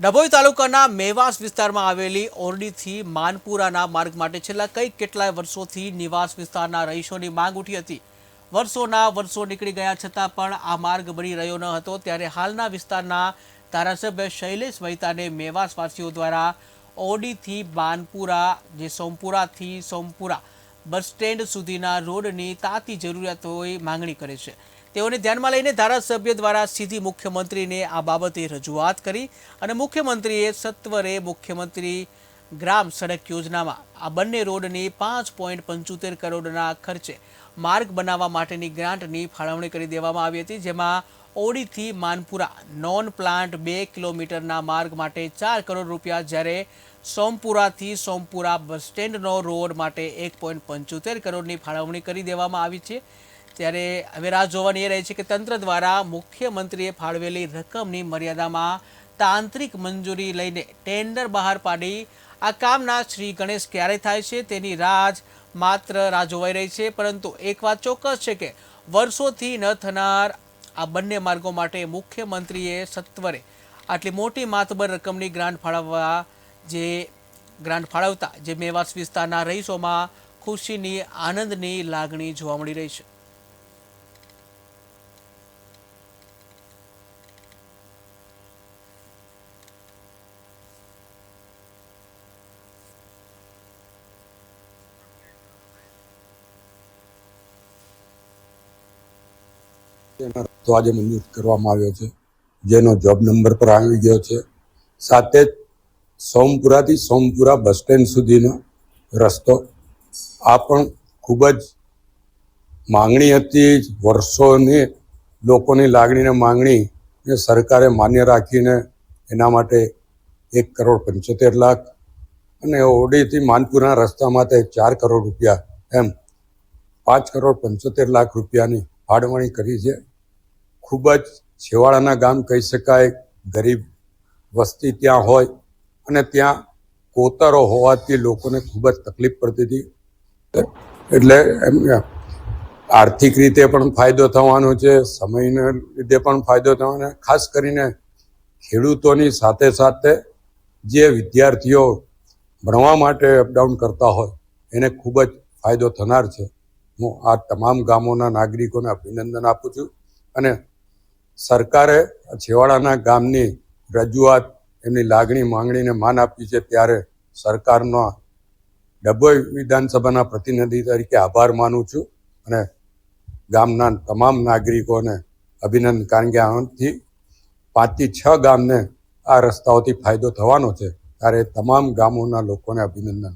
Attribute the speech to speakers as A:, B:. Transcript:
A: ડભોઈ તાલુકાના મેવાસ વિસ્તારમાં આવેલી ઓરડીથી માનપુરાના માર્ગ માટે છેલ્લા કઈ કેટલાય વર્ષોથી નિવાસ વિસ્તારના રહીશોની માંગ ઉઠી હતી. વર્ષોના વર્ષો નીકળી ગયા છતાં પણ આ માર્ગ બની રહ્યો ન હતો. ત્યારે હાલના વિસ્તારના ધારાસભ્ય શૈલેષ મહેતાને મેવાસવાસીઓ દ્વારા ઓરડીથી માનપુરા, જે સોમપુરાથી સોમપુરા બસ સ્ટેન્ડ સુધીના રોડની તાતી જરૂરિયાતોએ માંગણી કરે છે. તેઓને ધ્યાનમાં લઈને ધારાસભ્ય દ્વારા સીધી મુખ્યમંત્રીને આ બાબતે રજૂઆત કરી અને મુખ્યમંત્રીએ સત્વરે મુખ્યમંત્રી ગ્રામ સડક યોજનામાં આ બંને રોડની પાંચ પોઈન્ટ પંચોતેર કરોડના ખર્ચે માર્ગ બનાવવા માટેની ગ્રાન્ટની ફાળવણી કરી દેવામાં આવી હતી, જેમાં ઓડીથી માનપુરા નોન પ્લાન્ટ બે કિલોમીટરના માર્ગ માટે ચાર કરોડ રૂપિયા, જ્યારે સોમપુરાથી સોમપુરા બસ સ્ટેન્ડનો રોડ માટે એક પોઈન્ટ પંચોતેર કરોડની ફાળવણી કરી દેવામાં આવી છે. ત્યારે હવે રાહ જોવાની એ રહી છે કે તંત્ર દ્વારા મુખ્યમંત્રીએ ફાળવેલી રકમની મર્યાદામાં તાંત્રિક મંજૂરી લઈને ટેન્ડર બહાર પાડી આ કામના શ્રી ગણેશ ક્યારે થાય છે તેની રાહ માત્ર રાહ જોવાઈ રહી છે, પરંતુ એક વાત ચોક્કસ છે કે વર્ષોથી ન થનાર આ બંને માર્ગો માટે મુખ્યમંત્રીએ સત્વરે આટલી મોટી માતબર રકમની ગ્રાન્ટ ફાળવવા જે ગ્રાન્ટ ફાળવતા જે મેવાસ વિસ્તારના રહીશોમાં ખુશીની, આનંદની લાગણી જોવા મળી રહી છે.
B: રસ્તો આજે મંજૂર કરવામાં આવ્યો છે. જેનો જોબ નંબર પર આવી ગયો છે. સાથે જ સોમપુરાથી સોમપુરા બસ સ્ટેન્ડ સુધીનો રસ્તો. આ પણ ખૂબ જ માંગણી હતી વર્ષોની લોકોની લાગણીને માંગણી એ સરકારે માન્ય રાખીને એના માટે એક કરોડ પંચોતેર લાખ અને ઓડીથી માનપુરના રસ્તા માટે ચાર કરોડ રૂપિયા એમ પાંચ કરોડ પંચોતેર લાખ રૂપિયાની ફાળવણી કરી છે. ખૂબ જ છેવાડાના ગામ કહી શકાય, ગરીબ વસ્તી ત્યાં હોય અને ત્યાં કોતરો હોવાથી લોકોને ખૂબ જ તકલીફ પડતી હતી. એટલે એમ આર્થિક રીતે પણ ફાયદો થવાનો છે, સમયને લીધે પણ ફાયદો થવાનો ખાસ કરીને ખેડૂતોની સાથે સાથે જે વિદ્યાર્થીઓ ભણવા માટે અપડાઉન કરતા હોય, એને ખૂબ જ ફાયદો થનાર છે. હું આ તમામ ગામોના નાગરિકોને અભિનંદન આપું છું અને સરકારે છેવાડાના ગામની રજૂઆત, એમની લાગણી, માંગણીને માન આપી છે ત્યારે સરકારનો ડભોઈ વિધાનસભાના પ્રતિનિધિ તરીકે આભાર માનું છું અને ગામના તમામ નાગરિકોને અભિનંદન, કારણ કે આથી પાંચથી છ ગામને આ રસ્તાઓથી ફાયદો થવાનો છે. ત્યારે તમામ ગામોના લોકોને અભિનંદન.